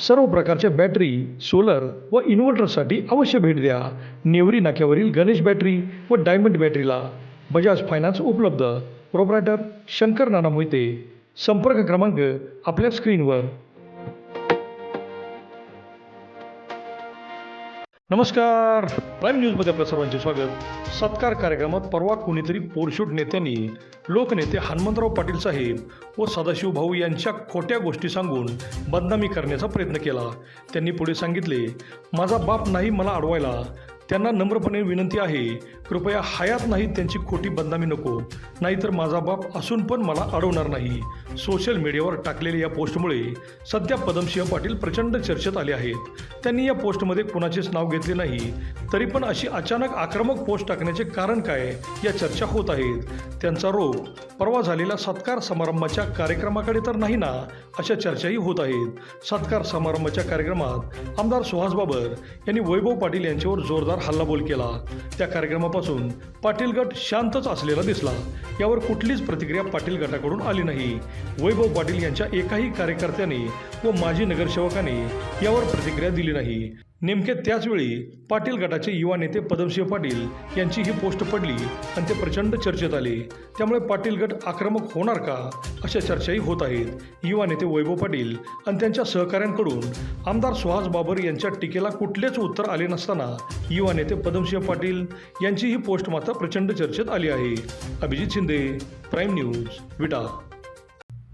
सर्व प्रकारच्या battery solar व इन्व्हर्टरसाठी अवश्य भेट द्या. नेवरी नाक्यावरील गणेश बॅटरी व डायमंड बॅटरीला बजाज फायनान्स उपलब्ध. प्रोप्रायटर शंकर नाना मोहिते. संपर्क क्रमांक आपल्या स्क्रीनवर. नमस्कार. प्राईम न्यूजमध्ये आपल्या सर्वांचे स्वागत. सत्कार कार्यक्रमात परवा कोणीतरी पोरशूट नेत्यांनी लोकनेते हनुमंतराव पाटील साहेब व सदाशिव भाऊ यांच्या खोट्या गोष्टी सांगून बदनामी करण्याचा प्रयत्न केला. त्यांनी पुढे सांगितले माझा बाप नाही मला अडवायला. त्यांना नम्रपणे विनंती आहे कृपया हयात नाही त्यांची खोटी बदनामी नको. नाहीतर माझा बाप असून पण मला अडवणार नाही. सोशल मीडियावर टाकलेल्या या पोस्टमुळे सध्या पदमसिंह पाटील प्रचंड चर्चेत आले आहेत. त्यांनी या पोस्टमध्ये कुणाचेच नाव घेतले नाही. तरी पण अशी अचानक आक्रमक पोस्ट टाकण्याचे कारण काय या चर्चा होत आहेत. त्यांचा रोग परवा झालेल्या सत्कार समारंभाच्या कार्यक्रमाकडे तर नाही ना अशा चर्चाही होत आहेत. सत्कार समारंभाच्या कार्यक्रमात आमदार सुहास बाबर यांनी वैभव पाटील यांच्यावर जोरदार हल्लाबोल केला. त्या कार्यक्रमापासून पाटील गट शांतच असलेला दिसला. यावर कुठलीच प्रतिक्रिया पाटील गटाकडून आली नाही. वैभव पाटील यांच्या एकाही कार्यकर्त्याने व माजी नगरसेवकाने यावर प्रतिक्रिया दिली नाही नेमके त्याचवेळी पाटील गटाचे युवा नेते पदमसिंह पाटील यांची ही पोस्ट पडली आणि ते प्रचंड चर्चेत आले. त्यामुळे पाटील गट आक्रमक होणार का अशा चर्चाही होत आहेत. युवा नेते वैभव पाटील आणि त्यांच्या सहकाऱ्यांकडून आमदार सुहास बाबर यांच्या टीकेला कुठलेच उत्तर आले नसताना युवा नेते पदमसिंह पाटील यांची ही पोस्ट मात्र प्रचंड चर्चेत आली आहे. Abhijit Shinde prime news Vita.